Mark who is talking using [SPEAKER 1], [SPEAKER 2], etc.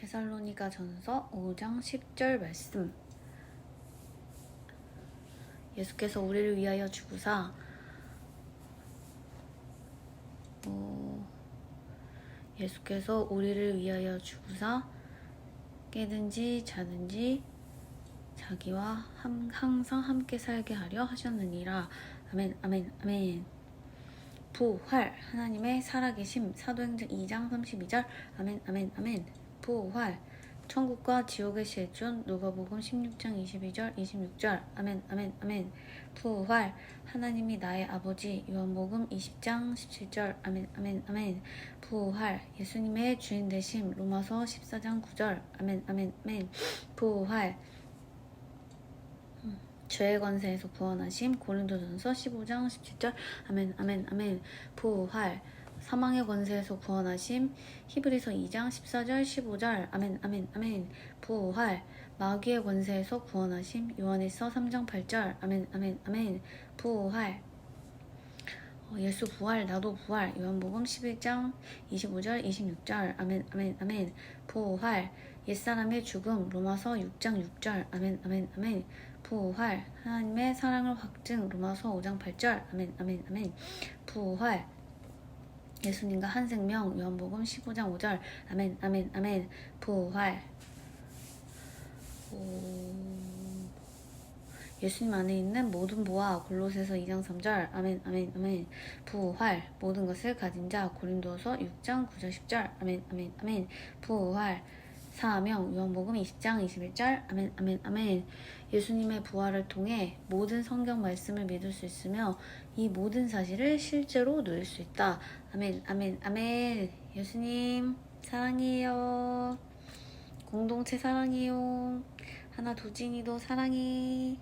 [SPEAKER 1] 데살로니가 전서 5장 10절 말씀. 예수께서 우리를 위하여 주구사 어, 예수께서 우리를 위하여 주구사 깨든지 자든지 자기와 함- 항상 함께 살게 하려 하셨느니라. 아멘, 아멘, 아멘. 부활 하나님의 살아계심 사도행전 2장 32절 아멘 아멘 아멘 부활 천국과 지옥의 실존. 누가복음 16장 22절 26절. 아멘 아멘 아멘. 부활 하나님이 나의 아버지. 요한복음 20장 17절. 아멘 아멘 아멘. 부활 예수님의 주인 되심. 로마서 14장 9절. 아멘 아멘 아멘. 부활 죄의 권세에서 구원하심. 고린도전서 15장 17절. 아멘 아멘 아멘. 부활 사망의 권세에서 구원하심 히브리서 2장 14절 15절 아멘 아멘 아멘. 부활 마귀의 권세에서 구원하심 요한일서 3장 8절 아멘 아멘 아멘. 부활. 어, 예수 부활 나도 부활. 요한복음 11장 25절 26절 아멘 아멘 아멘. 부활. 옛사람의 죽음 로마서 6장 6절 아멘 아멘 아멘. 부활. 하나님의 사랑을 확증 로마서 5장 8절 아멘 아멘 아멘. 부활 예수님과 한 생명 요한복음 15장 5절. 아멘 아멘 아멘. 부활. 오... 예수님 안에 있는 모든 보아 골로새서 2장 3절. 아멘 아멘 아멘. 부활. 모든 것을 가진 자 고린도서 6장 9절 10절. 아멘 아멘 아멘. 부활 사명 요한복음 20장 21절 아멘 아멘 아멘. 예수님의 부활을 통해 모든 성경 말씀을 믿을 수 있으며 이 모든 사실을 실제로 누릴 수 있다. 아멘 아멘 아멘. 예수님 사랑해요. 공동체 사랑해요. 하나 도진이도 사랑해